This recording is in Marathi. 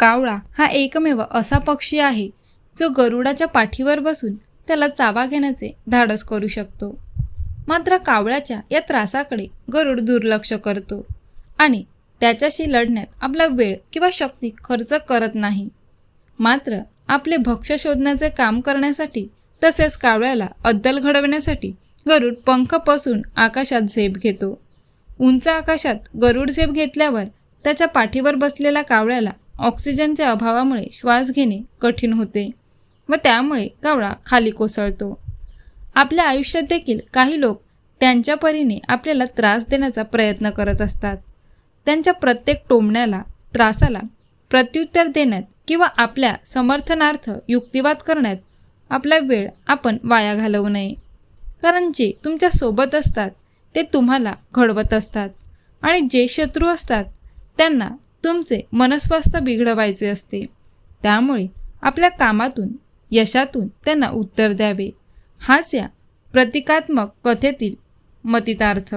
कावळा हा एकमेव असा पक्षी आहे जो गरुडाच्या पाठीवर बसून त्याला चावा घेण्याचे धाडस करू शकतो. मात्र कावळ्याच्या या त्रासाकडे गरुड दुर्लक्ष करतो आणि त्याच्याशी लढण्यात आपला वेळ किंवा शक्ती खर्च करत नाही. मात्र आपले भक्ष्य शोधण्याचे काम करण्यासाठी तसेच कावळ्याला अद्दल घडवण्यासाठी गरुड पंख पसून आकाशात झेप घेतो. उंच आकाशात गरुड झेप घेतल्यावर त्याच्या पाठीवर बसलेल्या कावळ्याला ऑक्सिजनच्या अभावामुळे श्वास घेणे कठीण होते व त्यामुळे कावळा खाली कोसळतो. आपल्या आयुष्यात देखील काही लोक त्यांच्या परीने आपल्याला त्रास देण्याचा प्रयत्न करत असतात. त्यांच्या प्रत्येक टोमण्याला त्रासाला प्रत्युत्तर देण्यात किंवा आपल्या समर्थनार्थ युक्तिवाद करण्यात आपला वेळ आपण वाया घालवू नये. कारण जे तुमच्यासोबत असतात ते तुम्हाला घडवत असतात आणि जे शत्रू असतात त्यांना तुमचे मनस्वास्थ्य बिघडवायचे असते. त्यामुळे आपल्या कामातून यशातून त्यांना उत्तर द्यावे. हाच या प्रतिकात्मक कथेतील मतितार्थ.